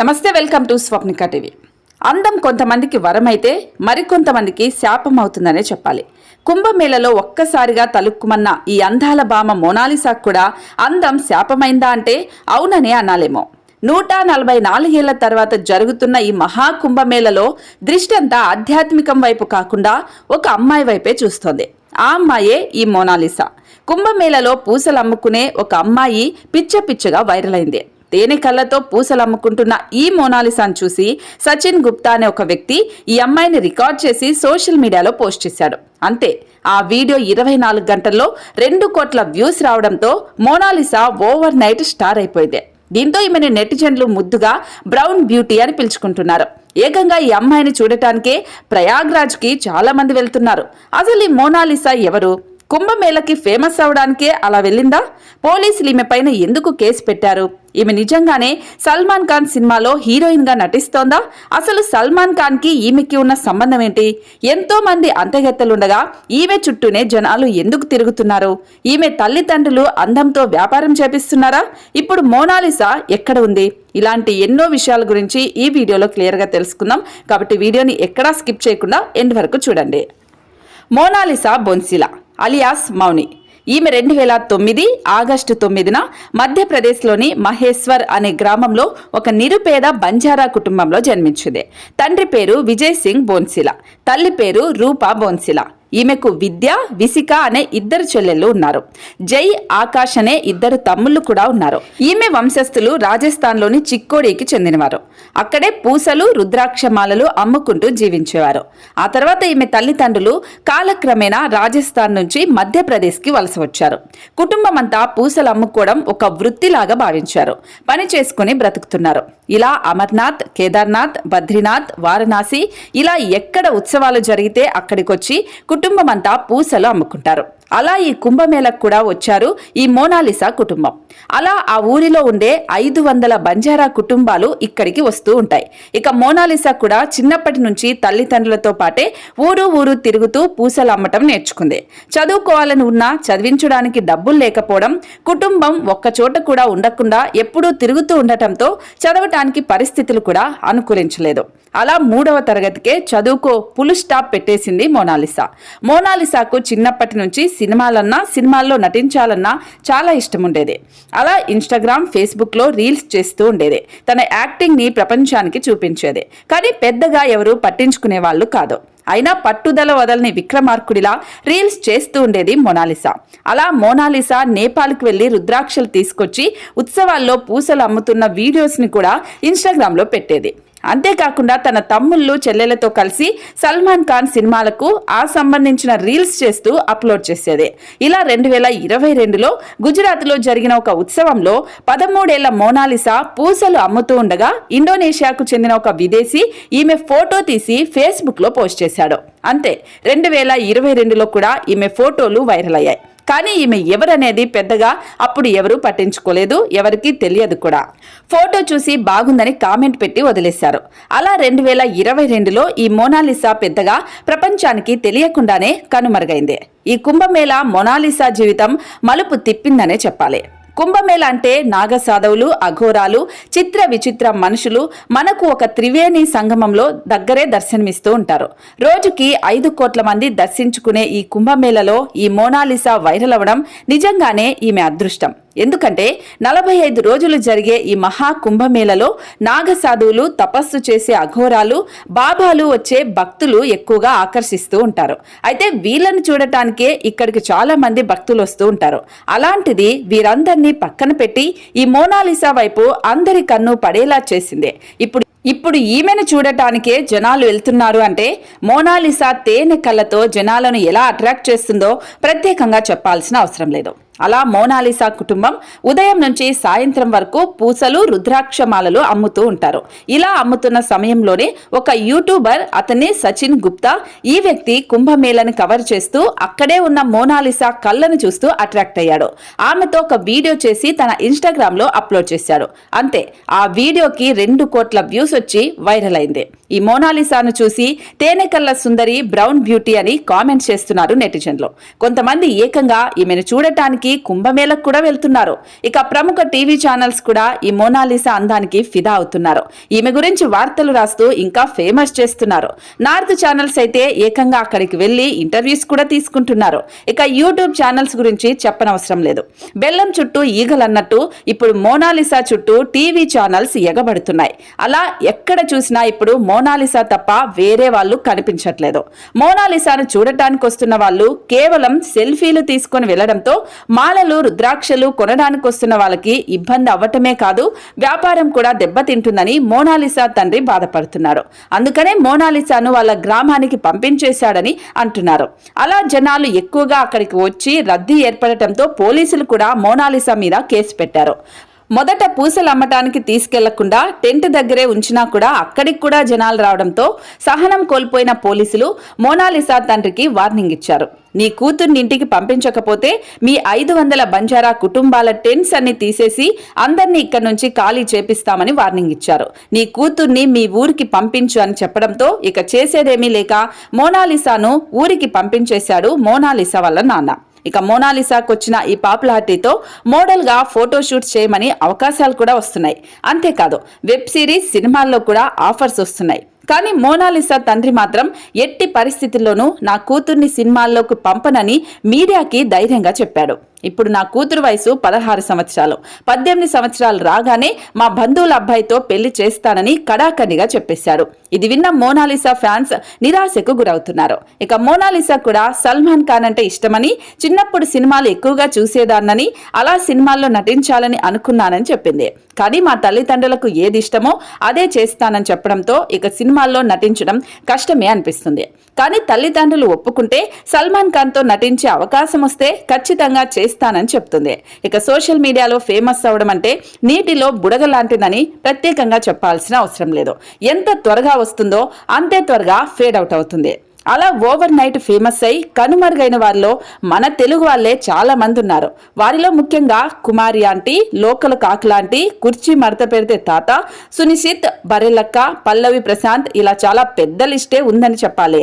నమస్తే welcome to Swapnika TV. అందం కొంతమందికి వరమైతే మరికొంతమందికి శాపం అవుతుందనే చెప్పాలి. కుంభమేళలో ఒక్కసారిగా తలుక్కుమన్న ఈ అందాల భామ మోనాలిసాకు కూడా అందం శాపమైందా అంటే అవుననే అనాలేమో. నూట నలభై నాలుగేళ్ళ తర్వాత జరుగుతున్న ఈ మహాకుంభమేళలో దృష్టి అంతా ఆధ్యాత్మికం వైపు కాకుండా ఒక అమ్మాయి వైపే చూస్తోంది. ఆ అమ్మాయే ఈ మోనాలిసా. కుంభమేళలో పూసలు అమ్ముకునే ఒక అమ్మాయి పిచ్చ పిచ్చగా వైరల్ అయింది. తేనె కళ్ళతో పూసలు అమ్ముకుంటున్న ఈ మోనాలిసాను చూసి సచిన్ గుప్తా అనే ఒక వ్యక్తి ఈ అమ్మాయిని రికార్డ్ చేసి సోషల్ మీడియాలో పోస్ట్ చేశాడు. అంతే ఆ వీడియో ఇరవై నాలుగు గంటల్లో రెండు కోట్ల వ్యూస్ రావడంతో మోనాలిసా ఓవర్ నైట్ స్టార్ అయిపోయింది. దీంతో ఈమెను నెటిజన్లు ముద్దుగా బ్రౌన్ బ్యూటీ అని పిలుచుకుంటున్నారు. ఏకంగా ఈ అమ్మాయిని చూడటానికే ప్రయాగ్రాజ్కి చాలా మంది వెళ్తున్నారు. అసలు ఈ మోనాలిసా ఎవరు? కుంభమేళకి ఫేమస్ అవడానికే అలా వెళ్ళిందా? పోలీసులు ఈమె పైన ఎందుకు కేసు పెట్టారు? ఈమె నిజంగానే సల్మాన్ ఖాన్ సినిమాలో హీరోయిన్గా నటిస్తోందా? అసలు సల్మాన్ ఖాన్కి ఈమెకి ఉన్న సంబంధం ఏంటి? ఎంతో మంది అంతగెత్తలుండగా ఈమె చుట్టూనే జనాలు ఎందుకు తిరుగుతున్నారు? ఈమె తల్లిదండ్రులు అందంతో వ్యాపారం చేపిస్తున్నారా? ఇప్పుడు మోనాలిసా ఎక్కడ ఉంది? ఇలాంటి ఎన్నో విషయాల గురించి ఈ వీడియోలో క్లియర్గా తెలుసుకుందాం. కాబట్టి వీడియోని ఎక్కడా స్కిప్ చేయకుండా ఎండ్ వరకు చూడండి. మోనాలిసా బొన్సిలా. అలియాస్ మౌని. ఈమె రెండు వేల తొమ్మిది ఆగస్టు తొమ్మిదిన మధ్యప్రదేశ్లోని మహేశ్వర్ అనే గ్రామంలో ఒక నిరుపేద బంజారా కుటుంబంలో జన్మించింది. తండ్రి పేరు విజయ్ సింగ్ బోన్సిలా. తల్లి పేరు రూపా బోన్సిలా. ఈమెకు విద్య విసిక అనే ఇద్దరు చెల్లెళ్ళు ఉన్నారు. జై ఆకాష్ అనే ఇద్దరు తమ్ముళ్ళు కూడా ఉన్నారు. ఈమె వంశస్థులు రాజస్థాన్లోని చిక్కోడికి చెందినవారు. అక్కడే పూసలు రుద్రాక్షమాలలు అమ్ముకుంటూ జీవించేవారు. ఆ తర్వాత ఈమె తల్లిదండ్రులు కాలక్రమేణా రాజస్థాన్ నుంచి మధ్యప్రదేశ్కి వలస వచ్చారు. కుటుంబం అంతా పూసలు అమ్ముకోవడం ఒక వృత్తిలాగా భావించారు. పని చేసుకుని బ్రతుకుతున్నారు. ఇలా అమర్నాథ్ కేదార్నాథ్ బద్రీనాథ్ వారణాసి ఇలా ఎక్కడ ఉత్సవాలు జరిగితే అక్కడికొచ్చి కుటుంబమంతా పూసలు అమ్ముకుంటారు. అలా ఈ కుంభమేళకు కూడా వచ్చారు ఈ మోనాలిసా కుటుంబం. అలా ఆ ఊరిలో ఉండే ఐదు వందల బంజారా కుటుంబాలు ఇక్కడికి వస్తూ ఉంటాయి. ఇక మోనాలిసా కూడా చిన్నప్పటి నుంచి తల్లిదండ్రులతో పాటే ఊరు ఊరు తిరుగుతూ పూసలు అమ్మటం నేర్చుకుంది. చదువుకోవాలని ఉన్నా చదివించడానికి డబ్బులు లేకపోవడం కుటుంబం ఒక్కచోట కూడా ఉండకుండా ఎప్పుడూ తిరుగుతూ ఉండటంతో చదవటానికి పరిస్థితులు కూడా అనుకూలించలేదు. అలా మూడవ తరగతికే చదువుకో పులు స్టాప్ పెట్టేసింది మోనాలిసా. మోనాలిసాకు చిన్నప్పటి నుంచి సినిమాలన్నా సినిమాల్లో నటించాలన్నా చాలా ఇష్టం ఉండేది అలా ఇన్స్టాగ్రామ్ ఫేస్బుక్లో రీల్స్ చేస్తూ ఉండేది. తన యాక్టింగ్ని ప్రపంచానికి చూపించేది. కానీ పెద్దగా ఎవరు పట్టించుకునే వాళ్ళు కాదు. అయినా పట్టుదల వదలని విక్రమార్కుడిలా రీల్స్ చేస్తూ ఉండేది మోనాలిసా. అలా మోనాలిసా నేపాల్కి వెళ్ళి రుద్రాక్షలు తీసుకొచ్చి ఉత్సవాల్లో పూసలు అమ్ముతున్న వీడియోస్ని కూడా ఇన్స్టాగ్రామ్లో పెట్టేది. అంతేకాకుండా తన తమ్ముళ్ళు చెల్లెలతో కలిసి సల్మాన్ ఖాన్ సినిమాలకు ఆ సంబంధించిన రీల్స్ చేస్తూ అప్లోడ్ చేసేది. ఇలా రెండు వేల ఇరవై రెండులో గుజరాత్లో జరిగిన ఒక ఉత్సవంలో పదమూడేళ్ళ మోనాలిసా పూసలు అమ్ముతూ ఉండగా ఇండోనేషియాకు చెందిన ఒక విదేశీ ఈమె ఫోటో తీసి ఫేస్బుక్లో పోస్ట్ చేశాడు. అంతే రెండు వేల ఇరవై రెండులో కూడా ఈమె ఫోటోలు వైరల్ అయ్యాయి. కానీ ఈమె ఎవరనేది పెద్దగా అప్పుడు ఎవరూ పట్టించుకోలేదు ఎవరికి తెలియదు కూడా. ఫోటో చూసి బాగుందని కామెంట్ పెట్టి వదిలేశారు. అలా రెండు వేల ఇరవై రెండులో ఈ మోనాలిసా పెద్దగా ప్రపంచానికి తెలియకుండానే కనుమరుగైంది. ఈ కుంభమేళ మొనాలిసా జీవితం మలుపు తిప్పిందనే చెప్పాలి. కుంభమేళ అంటే నాగసాధవులు అఘోరాలు చిత్ర విచిత్ర మనుషులు మనకు ఒక త్రివేణి సంగమంలో దగ్గరే దర్శనమిస్తూ ఉంటారు. రోజుకి ఐదు కోట్ల మంది దర్శించుకునే ఈ కుంభమేళలో ఈ మోనాలిసా వైరల్ అవ్వడం నిజంగానే ఈమె అదృష్టం. ఎందుకంటే నలభై ఐదు రోజులు జరిగే ఈ మహా కుంభమేళలో నాగసాధువులు తపస్సు చేసే అఘోరాలు బాబాలు వచ్చే భక్తులు ఎక్కువగా ఆకర్షిస్తూ ఉంటారు. అయితే వీళ్ళని చూడటానికే ఇక్కడికి చాలా మంది భక్తులు వస్తూ ఉంటారు. అలాంటిది వీరందరినీ పక్కన పెట్టి ఈ మోనాలిసా వైపు అందరి కన్ను పడేలా చేసిందే. ఇప్పుడు ఇప్పుడు ఈమెను చూడటానికే జనాలు వెళ్తున్నారు అంటే మోనాలిసా తేనె కళ్ళతో జనాలను ఎలా అట్రాక్ట్ చేస్తుందో ప్రత్యేకంగా చెప్పాల్సిన అవసరం లేదు. అలా మోనాలిసా కుటుంబం ఉదయం నుంచి సాయంత్రం వరకు పూసలు రుద్రాక్షమాలలు అమ్ముతూ ఉంటారు. ఇలా అమ్ముతున్న సమయంలోనే ఒక యూట్యూబర్ అతనే సచిన్ గుప్తా ఈ వ్యక్తి కుంభమేళను కవర్ చేస్తూ అక్కడే ఉన్న మోనాలిసా కళ్ళను చూస్తూ అట్రాక్ట్ అయ్యాడు. ఆమెతో ఒక వీడియో చేసి తన ఇన్స్టాగ్రామ్లో అప్లోడ్ చేశాడు. అంతే ఆ వీడియోకి రెండు కోట్ల వ్యూస్ వచ్చి వైరల్ అయింది. ఈ మోనాలిసాను చూసి తేనెకల్ల సుందరి బ్రౌన్ బ్యూటీ అని కామెంట్స్ చేస్తున్నారు నెటిజన్లు. కొంతమంది ఏకంగా ఈమెను చూడటానికి చూడటానికి కుంభమేళకు కూడా వెళ్తున్నారు. ఇక ప్రముఖ టీవీ ఛానల్స్ కూడా ఈ మోనాలిసా అందానికి ఫిదా అవుతున్నారు. ఈమె గురించి వార్తలు రాస్తూ ఇంకా ఫేమస్ చేస్తున్నారు. నార్త్ ఛానల్స్ అయితే ఏకంగా అక్కడికి వెళ్ళి ఇంటర్వ్యూస్ కూడా తీసుకుంటున్నారు. ఇక యూట్యూబ్ ఛానల్స్ గురించి చెప్పనవసరం లేదు. బెల్లం చుట్టూ ఈగలన్నట్టు ఇప్పుడు మోనాలిసా చుట్టూ టీవీ ఛానల్స్ ఎగబడుతున్నాయి. అలా ఎక్కడ చూసినా ఇప్పుడు మోనాలిసా తప్ప వేరే వాళ్ళు కనిపించట్లేదు. మోనాలిసాను చూడటానికి వస్తున్న వాళ్ళు కేవలం సెల్ఫీలు తీసుకొని వెళ్ళడంతో మాలలు రుద్రాక్షలు కొనడానికి వస్తున్న వాళ్ళకి ఇబ్బంది అవ్వటమే కాదు వ్యాపారం కూడా దెబ్బతింటుందని మోనాలిసా తండ్రి బాధపడుతున్నారు. అందుకనే మోనాలిసాను వాళ్ళ గ్రామానికి పంపించేశాడని అంటున్నారు. అలా జనాలు ఎక్కువగా అక్కడికి వచ్చి రద్దీ ఏర్పడటంతో పోలీసులు కూడా మోనాలిసా మీద కేసు పెట్టారు. మొదట పూసలు అమ్మటానికి తీసుకెళ్ళకుండా టెంట్ దగ్గరే ఉంచినా కూడా అక్కడికి కూడా జనాలు రావడంతో సహనం కోల్పోయిన పోలీసులు మోనాలిసా తండ్రికి వార్నింగ్ ఇచ్చారు. నీ కూతుర్ని ఇంటికి పంపించకపోతే మీ ఐదు వందల బంజారా కుటుంబాల టెంట్స్ అన్ని తీసేసి అందరినీ ఇక్కడి నుంచి ఖాళీ చేపిస్తామని వార్నింగ్ ఇచ్చారు. నీ కూతుర్ని మీ ఊరికి పంపించు అని చెప్పడంతో ఇక చేసేదేమీ లేక మోనాలిసాను ఊరికి పంపించేశాడు మోనాలిసా వాళ్ళ నాన్న. ఇక మోనాలిసాకు వచ్చిన ఈ పాపులారిటీతో మోడల్గా ఫోటోషూట్స్ చేయమని అవకాశాలు కూడా వస్తున్నాయి. అంతేకాదు వెబ్ సిరీస్ సినిమాల్లో కూడా ఆఫర్స్ వస్తున్నాయి. కానీ మోనాలిసా తండ్రి మాత్రం ఎట్టి పరిస్థితుల్లోనూ నా కూతుర్ని సినిమాల్లోకి పంపనని మీడియాకి ధైర్యంగా చెప్పాడు. ఇప్పుడు నా కూతురు వయసు పదహారు సంవత్సరాలు. పద్దెనిమిది సంవత్సరాలు రాగానే మా బంధువుల అబ్బాయితో పెళ్ళి చేస్తానని కడాకనిగా చెప్పేశాడు ఇది విన్న మోనాలిసా ఫ్యాన్స్ నిరాశకు గురవుతున్నారు. ఇక మోనాలిసా కూడా సల్మాన్ ఖాన్ అంటే ఇష్టమని చిన్నప్పుడు సినిమాలు ఎక్కువగా చూసేదాన్నని అలా సినిమాల్లో నటించాలని అనుకున్నానని చెప్పింది. కానీ మా తల్లిదండ్రులకు ఏది ఇష్టమో అదే చేస్తానని చెప్పడంతో ఇక సినిమాల్లో నటించడం కష్టమే అనిపిస్తుంది. కానీ తల్లిదండ్రులు ఒప్పుకుంటే సల్మాన్ ఖాన్తో నటించే అవకాశం వస్తే ఖచ్చితంగా చేస్తానని చెప్తుంది. ఇక సోషల్ మీడియాలో ఫేమస్ అవడం అంటే నీటిలో బుడగ లాంటిదని ప్రత్యేకంగా చెప్పాల్సిన అవసరం లేదు. ఎంత త్వరగా వస్తుందో అంతే త్వరగా ఫేడ్ అవుట్ అవుతుంది. అలా ఓవర్ నైట్ ఫేమస్ అయి కనుమరుగైన వారిలో మన తెలుగు వాళ్ళే చాలా మంది ఉన్నారు. వారిలో ముఖ్యంగా కుమారి ఆంటీ లోకల్ కాకులాంటి కుర్చీ మడత పెడితే తాత సునిశిత్ బరెలక్క పల్లవి ప్రశాంత్ ఇలా చాలా పెద్ద లిస్టే ఉందని చెప్పాలి.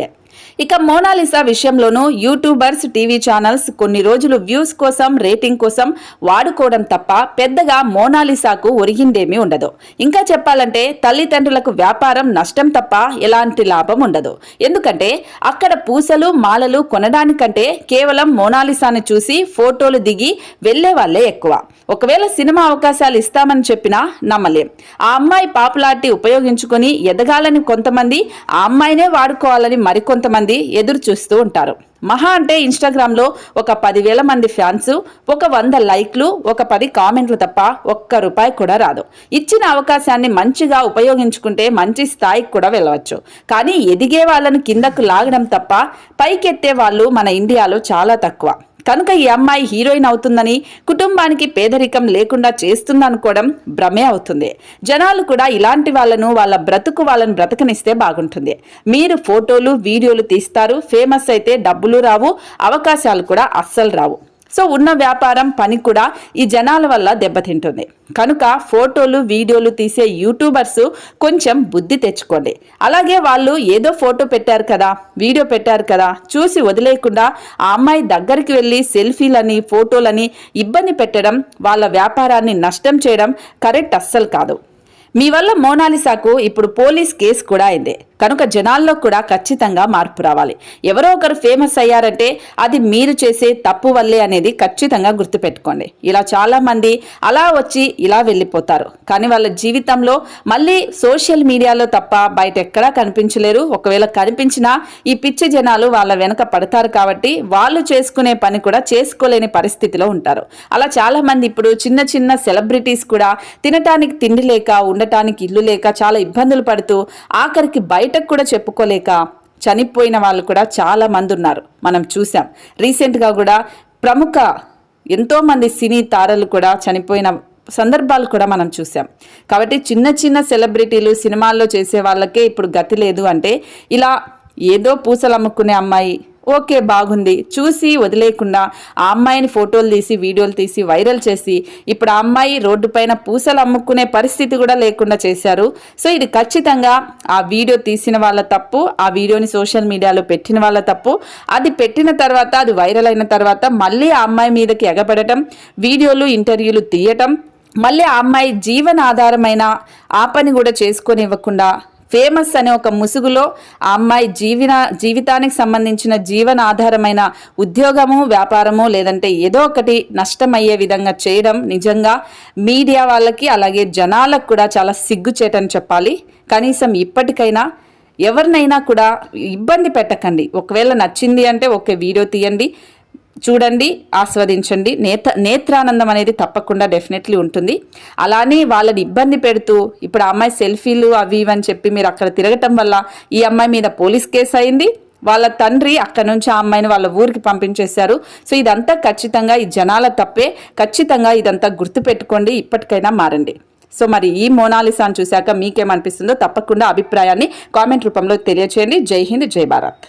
ఇక మోనాలిసా విషయంలోనూ యూట్యూబర్స్ టీవీ ఛానల్స్ కొన్ని రోజులు వ్యూస్ కోసం రేటింగ్ కోసం వాడుకోవడం తప్ప పెద్దగా మోనాలిసాకు ఒరిగిందేమీ ఉండదు. ఇంకా చెప్పాలంటే తల్లిదండ్రులకు వ్యాపారం నష్టం తప్ప ఎలాంటి లాభం ఉండదు. ఎందుకంటే అక్కడ పూసలు మాలలు కొనడానికంటే కేవలం మోనాలిసాను చూసి ఫోటోలు దిగి వెళ్ళే వాళ్ళే ఎక్కువ. ఒకవేళ సినిమా అవకాశాలు ఇస్తామని చెప్పినా నమ్మలేం. ఆ అమ్మాయి పాపులారిటీ ఉపయోగించుకొని ఎదగాలని కొంతమంది ఆ అమ్మాయినే వాడుకోవాలని మరికొంతమంది ఎదురు చూస్తూ ఉంటారు. మహా అంటే ఇన్స్టాగ్రామ్లో ఒక పదివేల మంది ఫ్యాన్స్ ఒక వంద లైక్లు ఒక పది కామెంట్లు తప్ప ఒక్క రూపాయి కూడా రాదు. ఇచ్చిన అవకాశాన్ని మంచిగా ఉపయోగించుకుంటే మంచి స్థాయికి కూడా వెళ్ళవచ్చు. కానీ ఎదిగే వాళ్ళను కిందకు లాగడం తప్ప పైకెత్తే వాళ్ళు మన ఇండియాలో చాలా తక్కువ. కనుక ఈ అమ్మాయి హీరోయిన్ అవుతుందని కుటుంబానికి పేదరికం లేకుండా చేస్తుందనుకోవడం భ్రమే అవుతుంది. జనాలు కూడా ఇలాంటి వాళ్ళను వాళ్ళ బ్రతుకు వాళ్ళను బ్రతకనిస్తే బాగుంటుంది. మీరు ఫోటోలు వీడియోలు తీస్తారు. ఫేమస్ అయితే డబ్బులు రావు అవకాశాలు కూడా అస్సలు రావు. సో ఉన్న వ్యాపారం పని కూడా ఈ జనాల వల్ల దెబ్బతింటుంది. కనుక ఫోటోలు వీడియోలు తీసే యూట్యూబర్స్ కొంచెం బుద్ధి తెచ్చుకోండి. అలాగే వాళ్ళు ఏదో ఫోటో పెట్టారు కదా వీడియో పెట్టారు కదా చూసి వదిలేయకుండా ఆ అమ్మాయి దగ్గరికి వెళ్ళి సెల్ఫీలని ఫోటోలని ఇబ్బంది పెట్టడం వాళ్ళ వ్యాపారాన్ని నష్టం చేయడం కరెక్ట్ అస్సలు కాదు. మీ వల్ల మోనాలిసాకు ఇప్పుడు పోలీస్ కేసు కూడా అయింది. కనుక జనాల్లో కూడా ఖచ్చితంగా మార్పు రావాలి. ఎవరో ఒకరు ఫేమస్ అయ్యారంటే అది మీరు చేసే తప్పు వల్లే అనేది ఖచ్చితంగా గుర్తుపెట్టుకోండి. ఇలా చాలా మంది అలా వచ్చి ఇలా వెళ్ళిపోతారు. కానీ వాళ్ళ జీవితంలో మళ్ళీ సోషల్ మీడియాలో తప్ప బయట ఎక్కడా కనిపించలేరు. ఒకవేళ కనిపించినా ఈ పిచ్చి జనాలు వాళ్ళ వెనక పడతారు కాబట్టి వాళ్ళు చేసుకునే పని కూడా చేసుకోలేని పరిస్థితిలో ఉంటారు. అలా చాలా మంది ఇప్పుడు చిన్న చిన్న సెలబ్రిటీస్ కూడా తినటానికి తిండి లేక ఉండటానికి ఇల్లు లేక చాలా ఇబ్బందులు పడుతూ ఆఖరికి బయట బయటకు కూడా చెప్పుకోలేక చనిపోయిన వాళ్ళు కూడా చాలా మంది ఉన్నారు. మనం చూసాం. రీసెంట్గా కూడా ప్రముఖ ఎంతోమంది సినీ తారలు కూడా చనిపోయిన సందర్భాలు కూడా మనం చూసాం. కాబట్టి చిన్న చిన్న సెలబ్రిటీలు సినిమాల్లో చేసే వాళ్ళకే ఇప్పుడు గతి లేదు అంటే ఇలా ఏదో పూసలు అమ్ముకునే అమ్మాయి ఓకే బాగుంది. చూసి వదిలేకుండా ఆ అమ్మాయిని ఫోటోలు తీసి వీడియోలు తీసి వైరల్ చేసి ఇప్పుడు ఆ అమ్మాయి రోడ్డు పైన పూసలు అమ్ముకునే పరిస్థితి కూడా లేకుండా చేశారు. సో ఇది ఖచ్చితంగా ఆ వీడియో తీసిన వాళ్ళ తప్పు ఆ వీడియోని సోషల్ మీడియాలో పెట్టిన వాళ్ళ తప్పు. అది పెట్టిన తర్వాత అది వైరల్ అయిన తర్వాత మళ్ళీ ఆ అమ్మాయి మీదకి ఎగబడటం వీడియోలు ఇంటర్వ్యూలు తీయటం మళ్ళీ ఆ అమ్మాయి జీవనాధారమైన ఆ పని కూడా చేసుకొని ఇవ్వకుండా ఫేమస్ అనే ఒక ముసుగులో ఆ అమ్మాయి జీవన జీవితానికి సంబంధించిన జీవనాధారమైన ఉద్యోగము వ్యాపారము లేదంటే ఏదో ఒకటి నష్టమయ్యే విధంగా చేయడం నిజంగా మీడియా వాళ్ళకి అలాగే జనాలకు కూడా చాలా సిగ్గుచేటని చెప్పాలి. కనీసం ఇప్పటికైనా ఎవరినైనా కూడా ఇబ్బంది పెట్టకండి. ఒకవేళ నచ్చింది అంటే ఒక వీడియో తీయండి. చూడండి ఆస్వాదించండి. నేత నేత్రానందం అనేది తప్పకుండా డెఫినెట్లీ ఉంటుంది. అలానే వాళ్ళని ఇబ్బంది పెడుతూ ఇప్పుడు ఆ అమ్మాయి సెల్ఫీలు అవి ఇవి అని చెప్పి మీరు అక్కడ తిరగటం వల్ల ఈ అమ్మాయి మీద పోలీస్ కేసు అయింది. వాళ్ళ తండ్రి అక్కడ నుంచి ఆ అమ్మాయిని వాళ్ళ ఊరికి పంపించేశారు. సో ఇదంతా ఖచ్చితంగా ఈ జనాల తప్పే. ఖచ్చితంగా ఇదంతా గుర్తుపెట్టుకోండి ఇప్పటికైనా మారండి. సో మరి ఈ మోనాలిసాను చూశాక మీకేమనిపిస్తుందో తప్పకుండా అభిప్రాయాన్ని కామెంట్ రూపంలో తెలియచేయండి. జై హింద్ జై భారత్.